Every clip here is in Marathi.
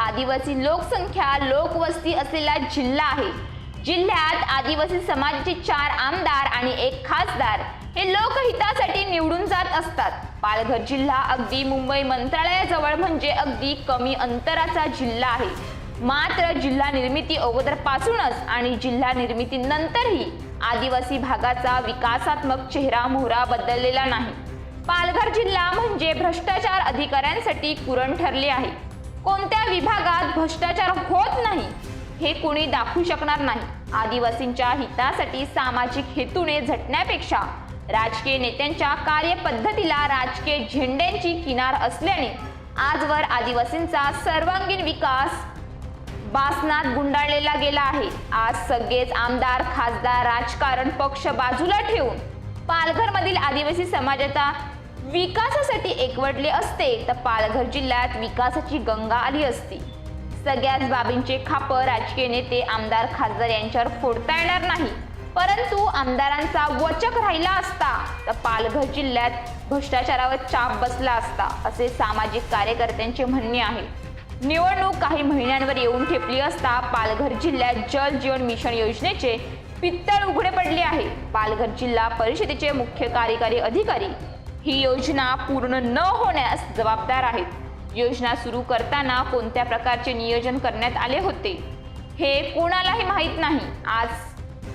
आदिवासी लोकसंख्या लोकवस्ती असलेला जिल्हा आहे. जिल्ह्यात आदिवासी समाजाचे चार आमदार आणि एक खासदार हे लोकहितासाठी निवडून जात असतात. पालघर जिल्हा अगदी मुंबई मंत्रालयाजवळ म्हणजे अगदी कमी अंतराचा जिल्हा आहे. मात्र जिल्हा निर्मिती अगोदरपासूनच आणि जिल्हा निर्मिती नंतरही आदिवासी भागाचा विकासात्मक चेहरा मोहरा बदललेला नाही. पालघर जिल्हा म्हणजे भ्रष्टाचार अधिकाऱ्यांसाठी कुरण ठरले आहे. कोणत्या विभागात भ्रष्टाचार होत नाही हे कुणी दाखवू शकणार नाही. आदिवासींच्या हितासाठी सामाजिक हेतूने झटण्यापेक्षा राजकीय नेत्यांच्या कार्यपद्धतीला राजकीय झेंड्यांची किनार असल्याने आजवर आदिवासींचा सर्वांगीण विकास बासनात गुंडाळलेला गेला आहे. आज सगळेच आमदार खासदार राजकारण पक्ष बाजूला ठेवून पालघरमधील आदिवासी समाजाचा विकासासाठी एकवटले असते तर पालघर जिल्ह्यात विकासाची गंगा आली असती. सगळ्याच बाबींचे खापर राजकीय नेते आमदार खासदार यांच्यावर फोडता येणार नाही. परंतु आमदारांचा वचक राहिला असता तर पालघर जिल्ह्यात भ्रष्टाचारावर चाप बसला असता असे सामाजिक कार्यकर्त्यांचे म्हणणे आहे. निवडणूक काही महिन्यांवर येऊन ठेपली असता पालघर जिल्ह्यात जल जीवन मिशन योजनेचे पित्तळ उघडे पडले आहे. पालघर जिल्हा परिषदेचे मुख्य कार्यकारी अधिकारी ही योजना पूर्ण न होण्यास जबाबदार आहेत. योजना सुरू करताना कोणत्या प्रकारचे नियोजन करण्यात आले होते? हे कोणालाही माहीत नाही. आज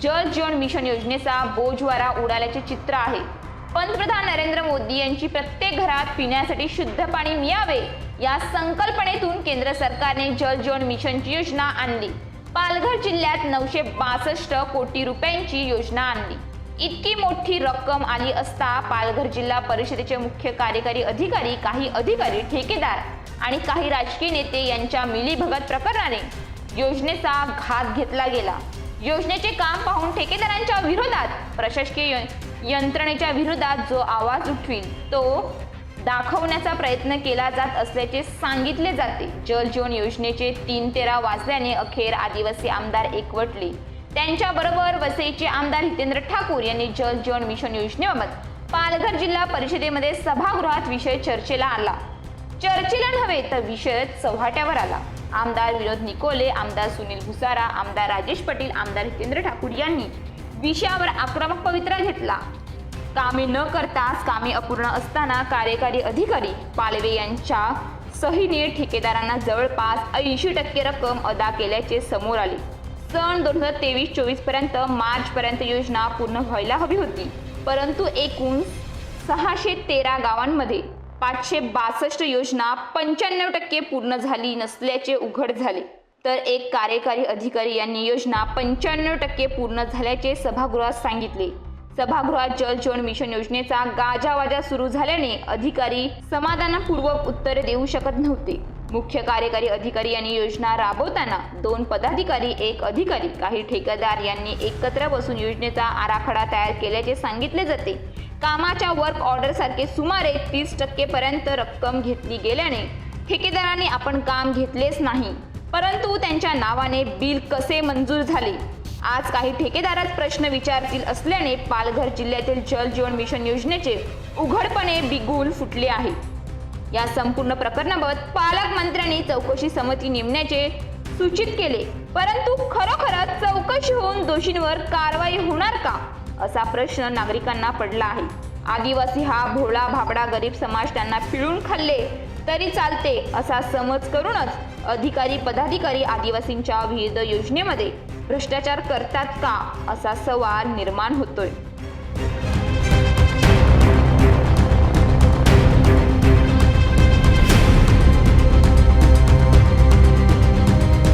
जल जीवन मिशन योजनेचा बोजवारा उडाल्याचे चित्र आहे. पंतप्रधान नरेंद्र मोदी यांची प्रत्येक घरात पिण्यासाठी शुद्ध पाणी मिळावे या संकल्पनेतून केंद्र सरकारने जल जीवन मिशनची योजना आणली. पालघर जिल्ह्यात नऊशे बासष्ट कोटी रुपयांची योजना आणली. इतकी मोठी रक्कम आली असता पालघर जिल्हा परिषदेचे मुख्य कार्यकारी अधिकारी काही अधिकारी ठेकेदार आणि काही राजकीय नेते यांच्या मिलीभगत प्रकरणाने योजनेचा घात घेतला गेला. योजनेचे काम पाहून ठेकेदारांच्या विरोधात प्रशासकीय यंत्रणेच्या विरोधात जो आवाज उठवील तो दाखवण्याचा प्रयत्न केला जात असल्याचे सांगितले जाते. जल जीवन योजनेचे तीन तेरा वाजल्याने अखेर आदिवासी आमदार एकवटले. त्यांच्याबरोबर वसईचे आमदार हितेंद्र ठाकूर यांनी जल जीवन मिशन योजनेबाबत पालघर जिल्हा परिषदेमध्ये सभागृहात विषय चर्चेला आला चर्चेला नव्हे तर विषय चव्हाट्यावर आला. आमदार विनोद निकोले आमदार सुनील भुसारा आमदार राजेश पाटील आमदार हितेंद्र ठाकूर यांनी विषयावर आक्रमक पवित्रा घेतला. कामे न करताच कामे अपूर्ण असताना कार्यकारी अधिकारी पालवे यांच्या सहीने ठेकेदारांना जवळपास ऐंशी टक्के रक्कम अदा केल्याचे समोर आले. सन दोन हजार तेवीस चोवीसपर्यंत मार्च पर्यंत योजना पूर्ण व्हायला हवी होती. परंतु एकूण सहाशे तेरा गावांमध्ये पाचशे बासष्ट योजना पंच्याण्णव टक्के पूर्ण झाली नसल्याचे उघड झाले. तर एक कार्यकारी अधिकारी यांनी योजना पंच्याण्णव टक्के पूर्ण झाल्याचे सभागृहात सांगितले. सभागृहात जल जीवन मिशन योजनेचा गाजावाजा सुरू झाल्याने अधिकारी समाधानपूर्वक उत्तरे देऊ शकत नव्हते. मुख्य कार्यकारी अधिकारी यांनी योजना राबवताना दोन पदाधिकारी एक अधिकारी काही ठेकेदार यांनी एकत्र बसून योजनेचा आराखडा तयार केल्याचे सांगितले जाते. कामाच्या वर्क ऑर्डर सारखे सुमारे तीस टक्के पर्यंत रक्कम घेतली गेल्याने ठेकेदाराने आपण काम घेतलेच नाही परंतु त्यांच्या नावाने बिल कसे मंजूर झाले? आज काही ठेकेदारच प्रश्न विचारतील असल्याने पालघर जिल्ह्यातील जल जीवन मिशन योजनेचे उघडपणे बिगुल फुटले आहे. या संपूर्ण प्रकरणाबाबत पालकमंत्र्यांनी चौकशी समिती नेमण्याचे सूचित केले. परंतु खरोखरच चौकशी होऊन दोषींवर कारवाई होणार का? असा प्रश्न नागरिकांना पडला आहे. आदिवासी हा भोळा भाबडा गरीब समाज त्यांना पिळून खाल्ले तरी चालते असा समज करूनच अधिकारी पदाधिकारी आदिवासींच्या विविध योजनेमध्ये भ्रष्टाचार करतात का असा सवाल निर्माण होतोय.